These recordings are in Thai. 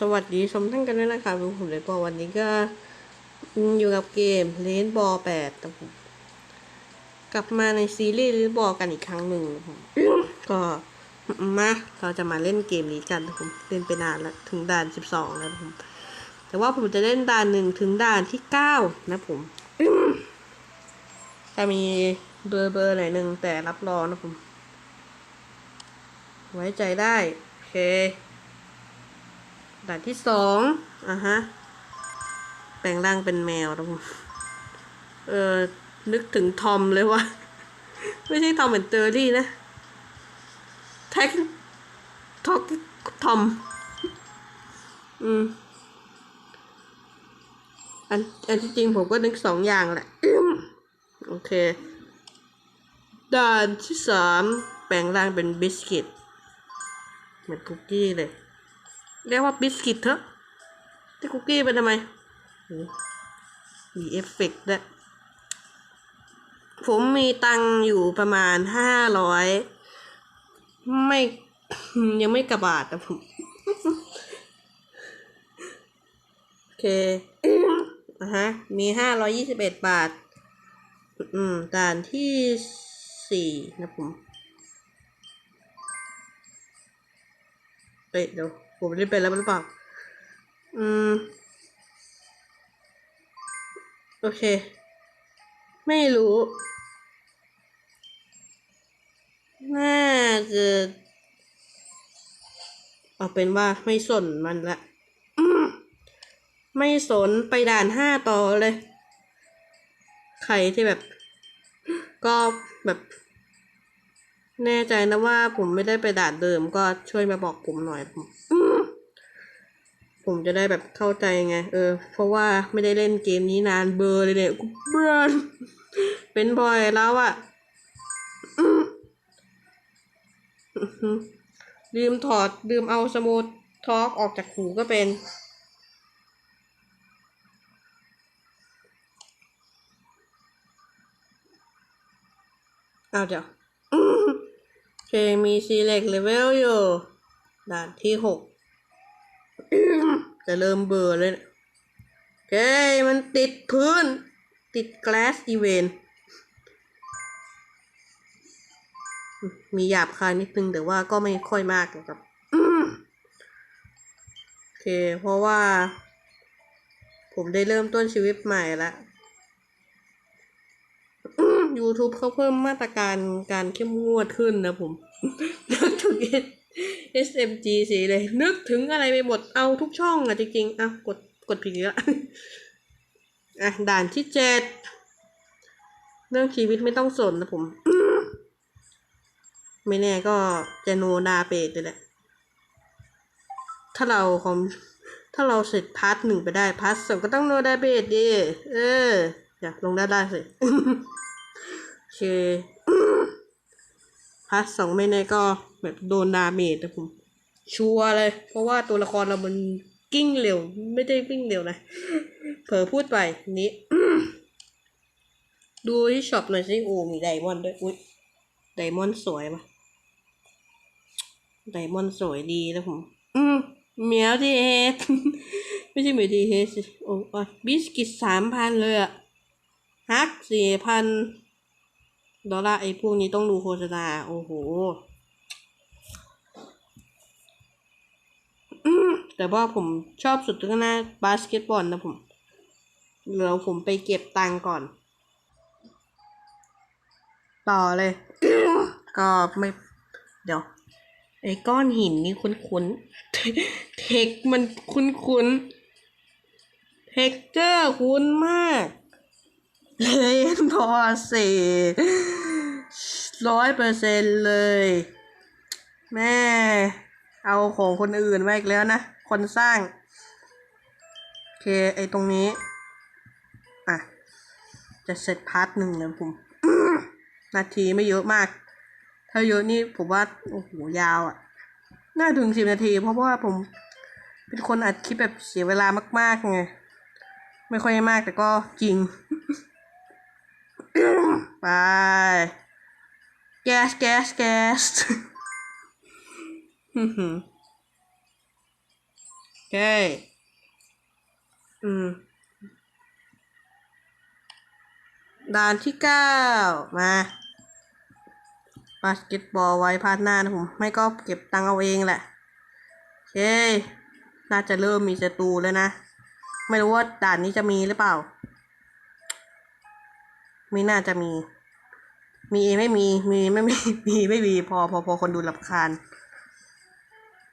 สวัสดีชมท่านกันด้วยนะคะผมเลยบอกวันนี้ก็อยู่กับเกมเลนบอแปดแต่ผมกลับมาในซีรีส์เลนบอกันอีกครั้งหนึ่งก็มาเราจะมาเล่นเกมนี้กันนะผมเล่นไปนานแล้วถึงด่านสิบสองแล้วผมแต่ว่าผมจะเล่นด่านหนึ่งถึงด่านที่เก้านะผมจะมีเบอร์เบอร์หน่อยหนึ่งแต่รับรองนะผม ไว้ใจได้ โอเค ด่านที่สองอะฮะ แปลงร่างเป็นแมวนะผมเออนึกถึงทอมเลยว่า ไม่ใช่ทอมเหมือนเตอร์รี่นะ แท็กท็อกทอม อืม อันอันที่จริงผมก็นึกสองอย่างแหละโอเค ด่านที่สามแปลงร่างเป็นบิสกิต เหมือนคุกกี้เลย เรียกว่าบิสกิตเถอะที่คุกกี้เป็นทำไมมีเอฟเฟกต์ด้วยผมมีตังอยู่ประมาณห้าร้อยไม่ยังไม่กระบาดแต่ผม โอเคอะฮะ มีห้าร้อยยี่สิบเอ็ดบาท อืมด่านที่สี่นะผม เอ้ยเดี๋ยว ผมได้เป็นแล้วหรือเปล่า อืม โอเค ไม่รู้ น่าจะเอาเป็นว่าไม่สนมันละไม่สนไปด่านห้าต่อเลย ใครที่แบบ ก็แบบ แน่ใจนะว่าผมไม่ได้ไปด่านเดิมก็ช่วยมาบอกผมหน่อยผม ผมจะได้แบบเข้าใจไง เออ เพราะว่าไม่ได้เล่นเกมนี้นานเบอร์เลยเนี่ยกูเบื่อเป็นบ่อยแล้วอะลืมถอดลืมเอาสมูททอกออกจากหูก็เป็น เอาเดี๋ยวโอเคมี select level อยู่ด่านที่หก จะเริ่มเบื่อเลยเนี่ยโอเคมันติดพื้น ติด glass event มีหยาบคายนิดนึงแต่ว่าก็ไม่ค่อยมากนะครับโอเค เพราะว่า ผมได้เริ่มต้นชีวิตใหม่ล้ว YouTube เขาเพิ่มมาตรการการเข้มงวดขึ้นนะผมนึกถึง SMG สีเลย นึกถึงอะไรไปหมดเอาทุกช่องอะจริงๆอะกดกดผิดอีกแล้วอะด่านที่เจ็ดเรื่องชีวิตไม่ต้องสนนะผม ไม่แน่ก็จะโนดาเปดเลยแหละ ถ้าเราคอมถ้าเราเสร็จพาร์ทหนึ่งไปได้พาร์ทสองก็ต้องโนดาเบดดิเออ อยากลงด้านได้สิโอเค พาร์ทสองไม่แน่ก็แบบโดนดาเมจนะผม ชัวร์เลย เพราะว่าตัวละครเรามันกิ้งเร็ว ไม่ได้วิ่งเร็วนะ เผลอพูดไปนี้ ดูที่ช็อปหน่อยสิโอ้มีไดมอนด์ด้วย อุ้ยไดมอนด์สวยปะไดมอนด์สวยดีนะผม อืมเหมียวดีเฮดไม่ใช่เหมียวดีเฮดสิโอ้ยบิสกิตสามพันเลยอะฮักสี่พัน ดอลลาร์ไอ้พวกนี้ต้องดูโฆษณาโอ้โหแต่ว่าผมชอบสุดก็น่าบาสเกตบอลนะผมเดี๋ยวผมไปเก็บตังก่อน ต่อเลย ก็ไม่ เดี๋ยว ไอ้ก้อนหินนี่คุ้นๆ เทคมันคุ้นๆ เทคเจอร์คุ้นมากเลนพอสี ร้อยเปอร์เซ็นเลย แม่ เอาของคนอื่นมาอีกแล้วนะ คนสร้าง โอเค ไอตรงนี้ อะ จะเสร็จพาร์ทหนึ่งแล้วผม นาทีไม่เยอะมาก ถ้าเยอะนี่ผมว่า โอ้โห ยาวอะ่ะ น่าถึงสิบนาที เพราะว่าผมเป็นคนอัดคลิปแบบเสียเวลามากๆไง ไม่ค่อยมากแต่ก็จริง ไป แก๊สแก๊สแก๊สโอเคอืมด่านที่เก้ามาบาสเกตบอลไว้พาดหน้านะผม ไม่ก็เก็บตังเอาเองแหละโอเค น่าจะเริ่มมีศัตรูแล้วนะ ไม่รู้ว่าด่านนี้จะมีหรือเปล่า ไม่น่าจะมี มีไม่มี มีไม่มี มีไม่มี พอพอพอคนดูรำคาญ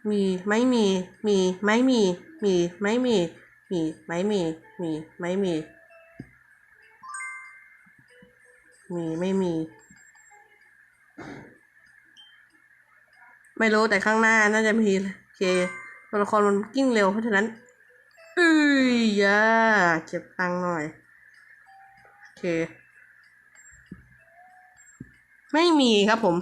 มีไม่มี มีไม่มี มีไม่มี มีไม่มี มีไม่มี มีไม่มี ไม่รู้แต่ข้างหน้าน่าจะมีโอเคตัวละครมันกิ้งเร็วเพราะฉะนั้นเอ้ยยาเก็บตังค์หน่อย โอเค ไม่มีครับผม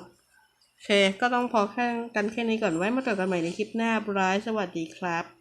โอเค ก็ต้องพอแค่กันแค่นี้ก่อนไว้มาเจอกันใหม่ในคลิปหน้าบรายสวัสดีครับ